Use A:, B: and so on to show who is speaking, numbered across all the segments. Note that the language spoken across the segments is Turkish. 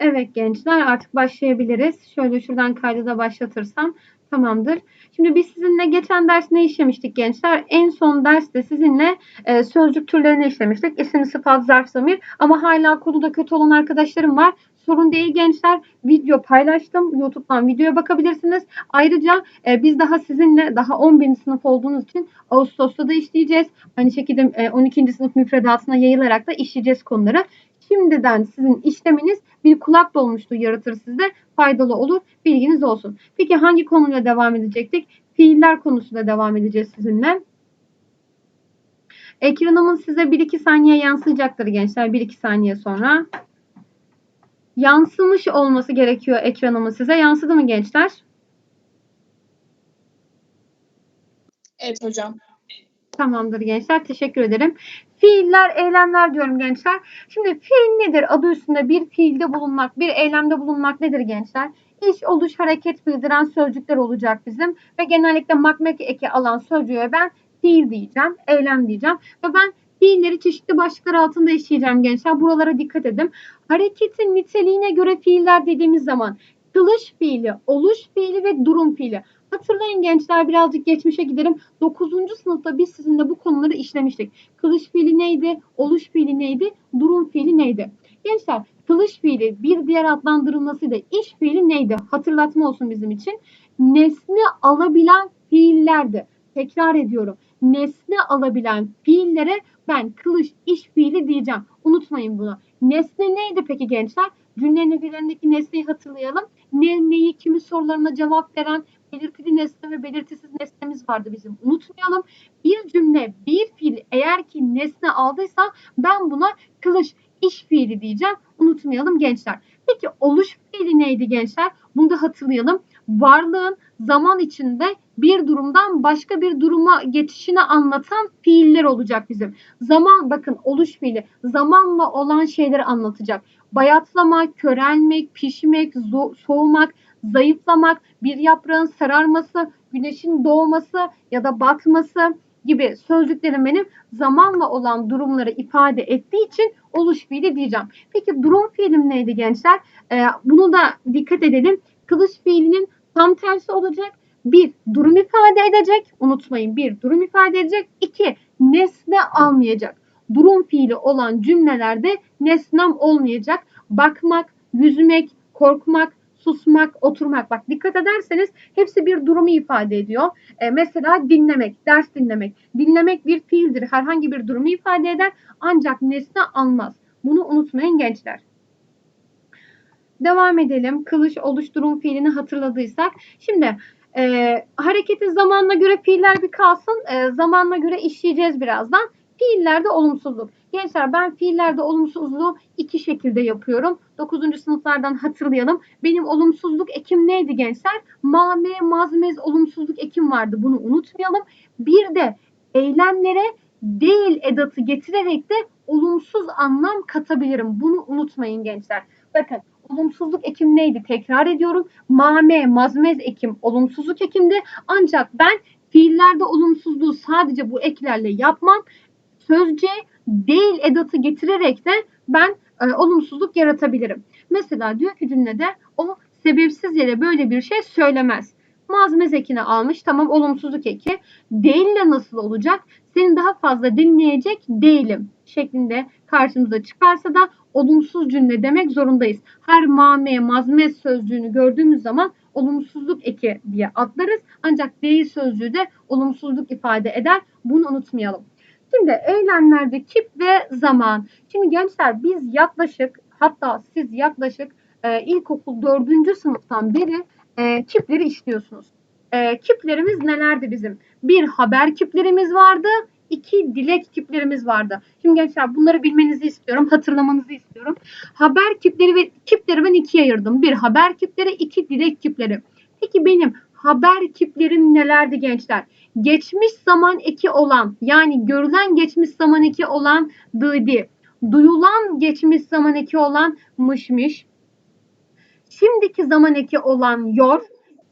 A: Evet gençler artık başlayabiliriz. Şöyle şuradan kaydı da başlatırsam tamamdır. Şimdi biz sizinle geçen ders ne işlemiştik gençler? En son derste sizinle e, sözcük türlerini işlemiştik. İsim, sıfat, zarf, zamir. Ama hala konuda kötü olan arkadaşlarım var. Sorun değil gençler. Video paylaştım. YouTube'dan videoya bakabilirsiniz. Ayrıca e, biz daha sizinle daha 11. sınıf olduğunuz için Ağustos'ta da işleyeceğiz. Aynı şekilde e, 12. sınıf müfredatına yayılarak da işleyeceğiz konuları. Şimdiden sizin işleminiz bir kulak dolmuşluğu yaratır sizde. Faydalı olur. Bilginiz olsun. Peki hangi konuyla devam edecektik? Fiiller konusuyla devam edeceğiz sizinle. Ekranımın size 1-2 saniye yansıyacaktır gençler. 1-2 saniye sonra. Yansımış olması gerekiyor ekranımın size. Yansıdı mı gençler?
B: Evet hocam.
A: Tamamdır gençler. Teşekkür ederim. Fiiller, eylemler diyorum gençler. Şimdi fiil nedir? Adı üstünde bir fiilde bulunmak, bir eylemde bulunmak nedir gençler? İş, oluş, hareket bildiren sözcükler olacak bizim. Ve genellikle makmek eki alan sözcüğe ben fiil diyeceğim, eylem diyeceğim. Ve ben fiilleri çeşitli başlıklar altında işleyeceğim gençler. Buralara dikkat edin. Hareketin niteliğine göre fiiller dediğimiz zaman kılış fiili, oluş fiili ve durum fiili. Hatırlayın gençler birazcık geçmişe gidelim. 9. sınıfta biz sizinle bu konuları işlemiştik. Kılıç fiili neydi? Oluş fiili neydi? Durum fiili neydi? Gençler kılıç fiili bir diğer adlandırılmasıyla iş fiili neydi? Hatırlatma olsun bizim için. Nesne alabilen fiillerdi. Tekrar ediyorum. Nesne alabilen fiillere ben kılıç iş fiili diyeceğim. Unutmayın bunu. Nesne neydi peki gençler? Cümlenin ögelerindeki nesneyi hatırlayalım. Ne, neyi, kimi sorularına cevap veren belirtili nesne ve belirtisiz nesnemiz vardı bizim. Unutmayalım. Bir cümle, bir fiil eğer ki nesne aldıysa ben buna kılıç, iş fiili diyeceğim. Unutmayalım gençler. Peki oluş fiili neydi gençler? Bunu da hatırlayalım. Varlığın zaman içinde bir durumdan başka bir duruma geçişini anlatan fiiller olacak bizim. Zaman bakın oluş fiili zamanla olan şeyleri anlatacak. Bayatlamak, körelmek, pişmek, soğumak, zayıflamak, bir yaprağın sararması, güneşin doğması ya da batması gibi sözcüklerim benim zamanla olan durumları ifade ettiği için oluş fiili diyeceğim. Peki durum fiilim neydi gençler? Ee, bunu da dikkat edelim. Kılıç fiilinin tam tersi olacak. Bir, durum ifade edecek. Unutmayın bir, durum ifade edecek. İki, nesne almayacak. Durum fiili olan cümlelerde nesnem olmayacak. Bakmak, yüzmek, korkmak, susmak, oturmak. Bak dikkat ederseniz hepsi bir durumu ifade ediyor. E, mesela dinlemek, ders dinlemek. Dinlemek bir fiildir. Herhangi bir durumu ifade eder ancak nesne almaz. Bunu unutmayın gençler. Devam edelim. Kılıç oluşturum fiilini hatırladıysak. Şimdi e, hareketi zamanla göre fiiller bir kalsın. E, zamanla göre işleyeceğiz birazdan. Fiillerde olumsuzluk. Gençler ben fiillerde olumsuzluğu iki şekilde yapıyorum. 9. sınıflardan hatırlayalım. Benim olumsuzluk ekim neydi gençler? Mame, mazmez olumsuzluk ekim vardı. Bunu unutmayalım. Bir de eylemlere değil edatı getirerek de olumsuz anlam katabilirim. Bunu unutmayın gençler. Bakın olumsuzluk ekim neydi? Tekrar ediyorum. Mame, mazmez ekim olumsuzluk ekimdi. Ancak ben fiillerde olumsuzluğu sadece bu eklerle yapmam. Sözce değil edatı getirerek de ben e, olumsuzluk yaratabilirim. Mesela diyor ki cümlede o sebepsiz yere böyle bir şey söylemez. Mazmez ekini almış tamam olumsuzluk eki. Değille nasıl olacak? Seni daha fazla dinleyecek değilim şeklinde karşımıza çıkarsa da olumsuz cümle demek zorundayız. Her mame, mazmez sözcüğünü gördüğümüz zaman olumsuzluk eki diye atlarız. Ancak değil sözcüğü de olumsuzluk ifade eder. Bunu unutmayalım. Şimdi eylemlerde kip ve zaman. Şimdi gençler biz yaklaşık hatta siz yaklaşık e, ilkokul 4. sınıftan beri e, kipleri işliyorsunuz. E, kiplerimiz nelerdi bizim? Bir haber kiplerimiz vardı. iki dilek kiplerimiz vardı. Şimdi gençler bunları bilmenizi istiyorum. Hatırlamanızı istiyorum. Haber kipleri ve kipleri ben ikiye ayırdım. Bir haber kipleri, iki dilek kipleri. Peki benim haber kiplerim nelerdi gençler? Geçmiş zaman eki olan yani görülen geçmiş zaman eki olan dıdi, duyulan geçmiş zaman eki olan mışmış, şimdiki zaman eki olan yor,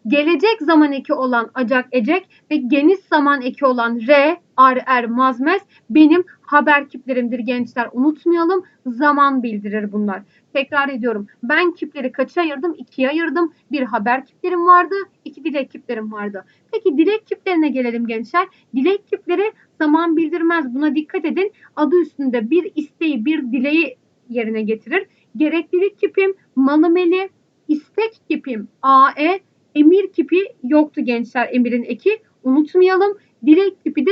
A: gelecek zaman eki olan acak ecek. Ve geniş zaman eki olan re, ar er mazmez benim haber kiplerimdir gençler. Unutmayalım zaman bildirir bunlar. Tekrar ediyorum. Ben kipleri kaça ayırdım? İkiye ayırdım. Bir haber kiplerim vardı. iki dilek kiplerim vardı. Peki dilek kiplerine gelelim gençler. Dilek kipleri zaman bildirmez. Buna dikkat edin. Adı üstünde bir isteği, bir dileği yerine getirir. Gereklilik kipim, malımeli, istek kipim, AE, emir kipi yoktu gençler emirin eki. Unutmayalım. Dilek kipi de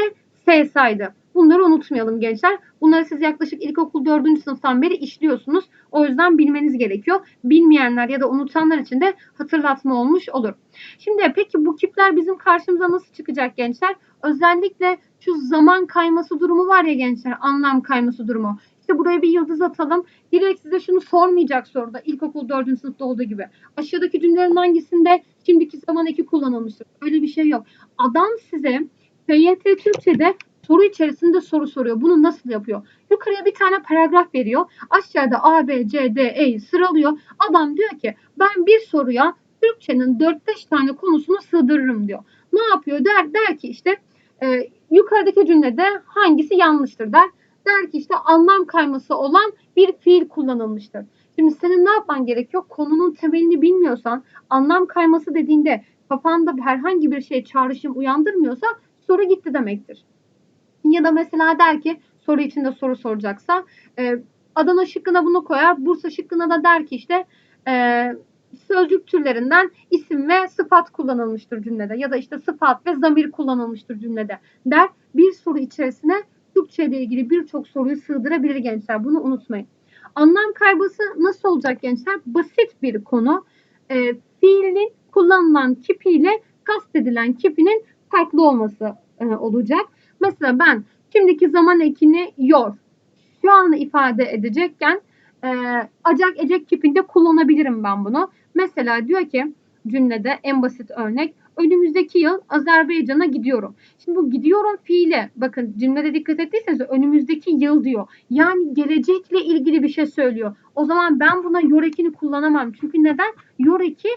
A: S saydı. Bunları unutmayalım gençler. Bunları siz yaklaşık ilkokul 4. sınıftan beri işliyorsunuz. O yüzden bilmeniz gerekiyor. Bilmeyenler ya da unutanlar için de hatırlatma olmuş olur. Şimdi peki bu kipler bizim karşımıza nasıl çıkacak gençler? Özellikle şu zaman kayması durumu var ya gençler. Anlam kayması durumu. İşte buraya bir yıldız atalım. Direkt size şunu sormayacak soruda ilkokul 4. sınıfta olduğu gibi. Aşağıdaki cümlelerin hangisinde şimdiki zaman eki kullanılmıştır? Öyle bir şey yok. Adam size TYT Türkçe'de soru içerisinde soru soruyor. Bunu nasıl yapıyor? Yukarıya bir tane paragraf veriyor. Aşağıda A, B, C, D, E'yi sıralıyor. Adam diyor ki ben bir soruya Türkçenin 4-5 tane konusunu sığdırırım diyor. Ne yapıyor? Der, der ki işte e, yukarıdaki cümlede hangisi yanlıştır der. Der ki işte anlam kayması olan bir fiil kullanılmıştır. Şimdi senin ne yapman gerekiyor? Konunun temelini bilmiyorsan anlam kayması dediğinde kafanda herhangi bir şey çağrışım uyandırmıyorsa soru gitti demektir. Ya da mesela der ki soru içinde soru soracaksa e, Adana şıkkına bunu koyar. Bursa şıkkına da der ki işte e, sözcük türlerinden isim ve sıfat kullanılmıştır cümlede. Ya da işte sıfat ve zamir kullanılmıştır cümlede der. Bir soru içerisine Türkçe ile ilgili birçok soruyu sığdırabilir gençler. Bunu unutmayın. Anlam kaybısı nasıl olacak gençler? Basit bir konu. E, fiilin kullanılan kipiyle kastedilen kipinin farklı olması e, olacak. Mesela ben şimdiki zaman ekini yor. Şu an ifade edecekken e, acak ecek kipinde kullanabilirim ben bunu. Mesela diyor ki cümlede en basit örnek önümüzdeki yıl Azerbaycan'a gidiyorum. Şimdi bu gidiyorum fiili bakın cümlede dikkat ettiyseniz önümüzdeki yıl diyor. Yani gelecekle ilgili bir şey söylüyor. O zaman ben buna yor ekini kullanamam. Çünkü neden? Yor eki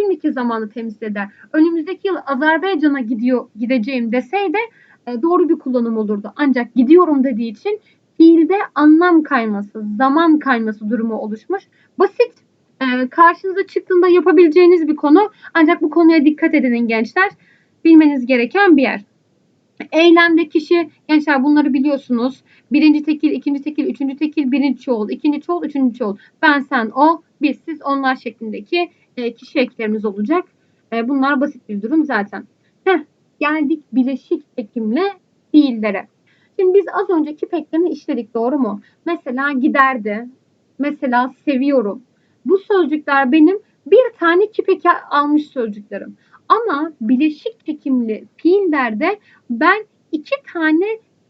A: şimdiki zamanı temsil eder. Önümüzdeki yıl Azerbaycan'a gidiyor gideceğim deseydi e, doğru bir kullanım olurdu. Ancak gidiyorum dediği için fiilde anlam kayması, zaman kayması durumu oluşmuş. Basit e, karşınıza çıktığında yapabileceğiniz bir konu. Ancak bu konuya dikkat edin gençler. Bilmeniz gereken bir yer. Eylemde kişi, gençler bunları biliyorsunuz. Birinci tekil, ikinci tekil, üçüncü tekil, birinci çoğul, ikinci çoğul, üçüncü çoğul. Ben, sen, o, biz, siz, onlar şeklindeki e, kişi eklerimiz olacak. E, bunlar basit bir durum zaten. Heh, geldik bileşik ekimle fiillere. Şimdi biz az önce kip eklerini işledik doğru mu? Mesela giderdi, mesela seviyorum. Bu sözcükler benim bir tane kip eki almış sözcüklerim. Ama bileşik çekimli fiillerde ben iki tane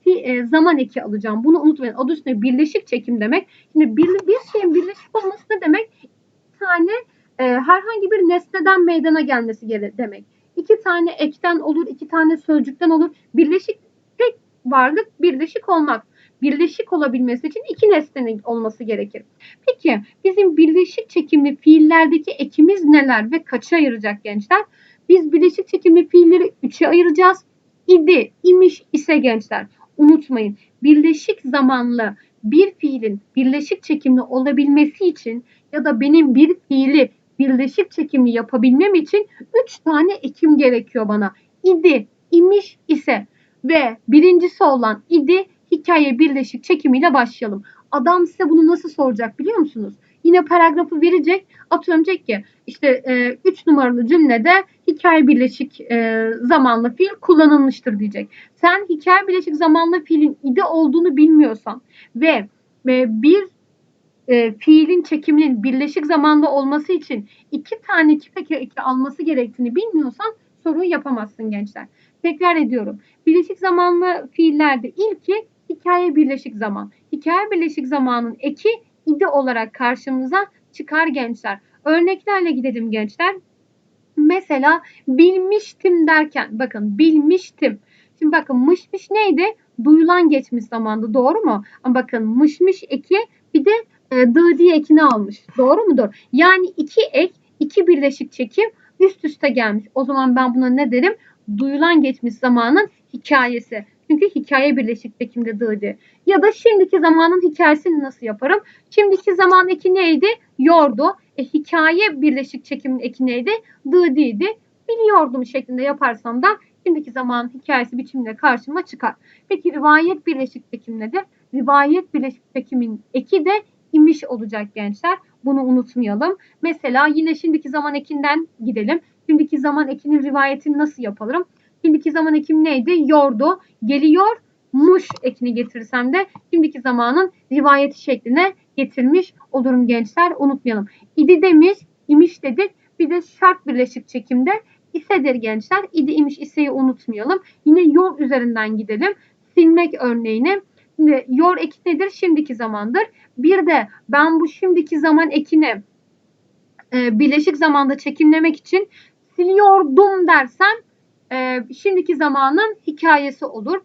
A: e, zaman eki alacağım. Bunu unutmayın. Adı üstünde birleşik çekim demek. Şimdi bir, bir şeyin birleşik olması ne demek? İki tane e, herhangi bir nesneden meydana gelmesi gere- demek. İki tane ekten olur, iki tane sözcükten olur. Birleşik tek varlık birleşik olmak. Birleşik olabilmesi için iki nesnenin olması gerekir. Peki bizim birleşik çekimli fiillerdeki ekimiz neler ve kaça ayıracak gençler? Biz birleşik çekimli fiilleri üçe ayıracağız. İdi, imiş ise gençler. Unutmayın birleşik zamanlı bir fiilin birleşik çekimli olabilmesi için ya da benim bir fiili birleşik çekimli yapabilmem için üç tane ekim gerekiyor bana. İdi, imiş ise ve birincisi olan idi hikaye birleşik çekimiyle başlayalım. Adam size bunu nasıl soracak biliyor musunuz? Yine paragrafı verecek. Atıyorum diyecek ki işte 3 numaralı cümlede hikaye birleşik e, zamanlı fiil kullanılmıştır diyecek. Sen hikaye birleşik zamanlı fiilin ide olduğunu bilmiyorsan ve e, bir e, fiilin çekiminin birleşik zamanda olması için iki tane kipek eki alması gerektiğini bilmiyorsan soruyu yapamazsın gençler. Tekrar ediyorum. Birleşik zamanlı fiillerde ilki hikaye birleşik zaman. Hikaye birleşik zamanın eki ide olarak karşımıza çıkar gençler. Örneklerle gidelim gençler. Mesela bilmiştim derken bakın bilmiştim. Şimdi bakın mışmış neydi? Duyulan geçmiş zamandı doğru mu? Ama bakın mışmış eki bir de e, dı diye ekini almış. Doğru mudur? Yani iki ek, iki birleşik çekim üst üste gelmiş. O zaman ben buna ne derim? Duyulan geçmiş zamanın hikayesi. Çünkü hikaye birleşik çekimde dı'di. Ya da şimdiki zamanın hikayesini nasıl yaparım? Şimdiki zaman eki neydi? Yordu. E, hikaye birleşik çekimin eki neydi? Dı'diydi. Biliyordum şeklinde yaparsam da şimdiki zaman hikayesi biçiminde karşıma çıkar. Peki rivayet birleşik çekim nedir? Rivayet birleşik çekimin eki de imiş olacak gençler. Bunu unutmayalım. Mesela yine şimdiki zaman ekinden gidelim. Şimdiki zaman ekinin rivayetini nasıl yapalım? Şimdiki zaman ekim neydi? Yordu. Geliyormuş ekini getirirsem de şimdiki zamanın rivayeti şekline getirmiş olurum gençler. Unutmayalım. İdi demiş, imiş dedik. Bir de şart birleşik çekimde isedir gençler. İdi, imiş, iseyi unutmayalım. Yine yor üzerinden gidelim. Silmek örneğine. Şimdi yor eki nedir? Şimdiki zamandır. Bir de ben bu şimdiki zaman ekini e, birleşik zamanda çekimlemek için siliyordum dersem e, şimdiki zamanın hikayesi olur.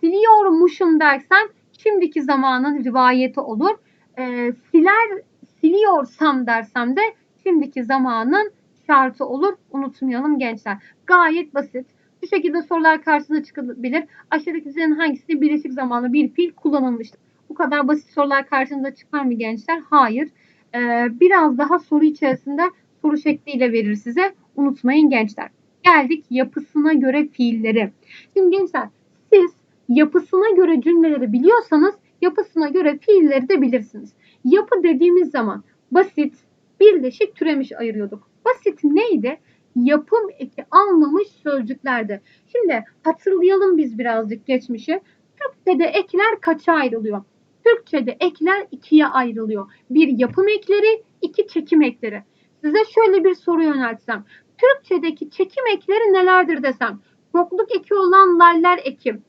A: Siliyormuşum dersem şimdiki zamanın rivayeti olur. E, siler siliyorsam dersem de şimdiki zamanın şartı olur. Unutmayalım gençler. Gayet basit. Bu şekilde sorular karşınıza çıkabilir. Aşağıdakilerin hangisinde birleşik zamanlı bir fiil kullanılmıştır? Bu kadar basit sorular karşınıza çıkar mı gençler? Hayır. Ee, biraz daha soru içerisinde soru şekliyle verir size. Unutmayın gençler. Geldik yapısına göre fiilleri. Şimdi gençler siz yapısına göre cümleleri biliyorsanız yapısına göre fiilleri de bilirsiniz. Yapı dediğimiz zaman basit, birleşik, türemiş ayırıyorduk. Basit neydi? Yapım eki almamış sözcüklerdi. Şimdi hatırlayalım biz birazcık geçmişi. Türkçe'de ekler kaça ayrılıyor? Türkçe'de ekler ikiye ayrılıyor. Bir yapım ekleri, iki çekim ekleri. Size şöyle bir soru yöneltsem. Türkçedeki çekim ekleri nelerdir desem. Çokluk eki olan laller ekim,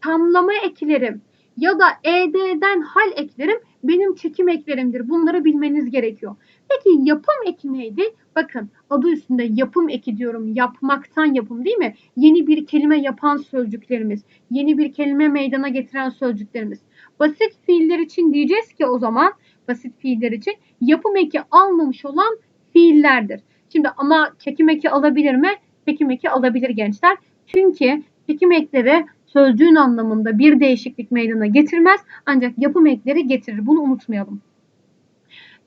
A: tamlama eklerim ya da ed'den hal eklerim benim çekim eklerimdir. Bunları bilmeniz gerekiyor. Peki yapım eki neydi? Bakın adı üstünde yapım eki diyorum. Yapmaktan yapım değil mi? Yeni bir kelime yapan sözcüklerimiz. Yeni bir kelime meydana getiren sözcüklerimiz. Basit fiiller için diyeceğiz ki o zaman basit fiiller için yapım eki almamış olan fiillerdir. Şimdi ama çekim eki alabilir mi? Çekim eki alabilir gençler. Çünkü çekim ekleri sözcüğün anlamında bir değişiklik meydana getirmez ancak yapım ekleri getirir. Bunu unutmayalım.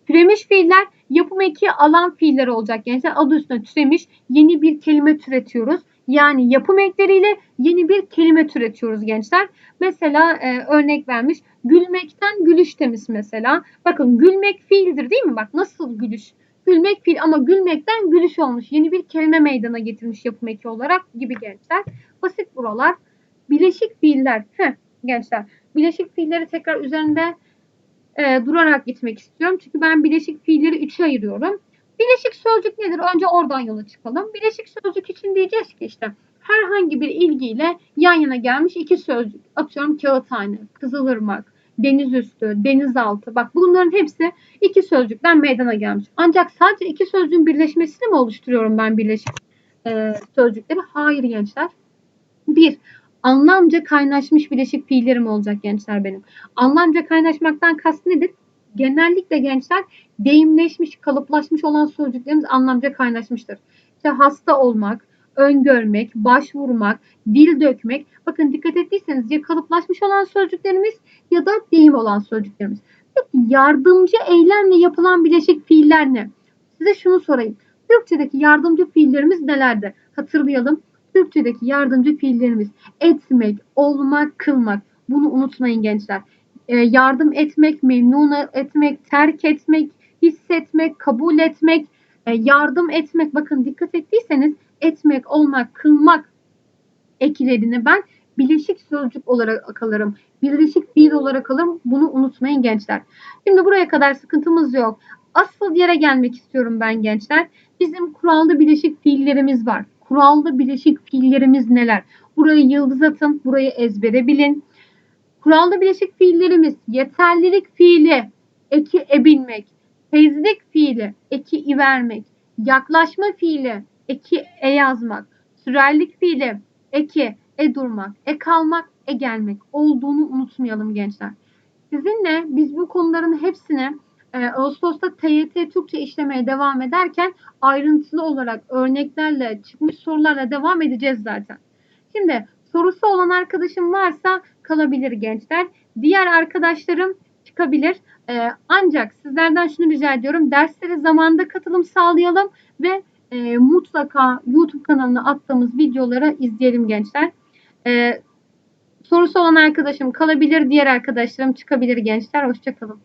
A: Türemiş fiiller yapım eki alan fiiller olacak gençler. Adı üstünde türemiş yeni bir kelime türetiyoruz. Yani yapım ekleriyle yeni bir kelime türetiyoruz gençler. Mesela e, örnek vermiş. Gülmekten gülüş temiz mesela. Bakın gülmek fiildir değil mi? Bak nasıl gülüş? Gülmek fiil ama gülmekten gülüş olmuş. Yeni bir kelime meydana getirmiş yapım eki olarak gibi gençler. Basit buralar. Bileşik fiiller. Heh, gençler. Bileşik fiilleri tekrar üzerinde e, durarak gitmek istiyorum. Çünkü ben bileşik fiilleri üçe ayırıyorum. Bileşik sözcük nedir? Önce oradan yola çıkalım. Bileşik sözcük için diyeceğiz ki işte herhangi bir ilgiyle yan yana gelmiş iki sözcük. Atıyorum kağıthane, kızılırmak, denizüstü, denizaltı. Bak bunların hepsi iki sözcükten meydana gelmiş. Ancak sadece iki sözcüğün birleşmesini mi oluşturuyorum ben birleşik e, sözcükleri? Hayır gençler. Bir, anlamca kaynaşmış bileşik fiillerim olacak gençler benim. Anlamca kaynaşmaktan kast nedir? Genellikle gençler deyimleşmiş, kalıplaşmış olan sözcüklerimiz anlamca kaynaşmıştır. İşte hasta olmak, öngörmek, başvurmak, dil dökmek. Bakın dikkat ettiyseniz ya kalıplaşmış olan sözcüklerimiz ya da deyim olan sözcüklerimiz. Peki yardımcı eylemle yapılan bileşik fiiller ne? Size şunu sorayım. Türkçedeki yardımcı fiillerimiz nelerdir? Hatırlayalım. Türkçedeki yardımcı fiillerimiz etmek, olmak, kılmak. Bunu unutmayın gençler. Ee, yardım etmek, memnun etmek, terk etmek, hissetmek, kabul etmek, e, yardım etmek. Bakın dikkat ettiyseniz etmek, olmak, kılmak ekilerini ben bileşik sözcük olarak alırım. Birleşik fiil olarak alırım. Bunu unutmayın gençler. Şimdi buraya kadar sıkıntımız yok. Asıl yere gelmek istiyorum ben gençler. Bizim kurallı bileşik fiillerimiz var. Kurallı bileşik fiillerimiz neler? Burayı yıldız atın, burayı ezbere bilin. Kurallı bileşik fiillerimiz yeterlilik fiili, eki ebilmek, tezlik fiili, eki i vermek, yaklaşma fiili, eki e yazmak, sürerlik fiili, eki e durmak, e kalmak, e gelmek olduğunu unutmayalım gençler. Sizinle biz bu konuların hepsini e, Ağustos'ta TYT Türkçe işlemeye devam ederken ayrıntılı olarak örneklerle çıkmış sorularla devam edeceğiz zaten. Şimdi sorusu olan arkadaşım varsa kalabilir gençler. Diğer arkadaşlarım çıkabilir. Ee, ancak sizlerden şunu rica ediyorum. Derslere zamanında katılım sağlayalım ve e, mutlaka YouTube kanalına attığımız videoları izleyelim gençler. Ee, sorusu olan arkadaşım kalabilir. Diğer arkadaşlarım çıkabilir gençler. Hoşçakalın.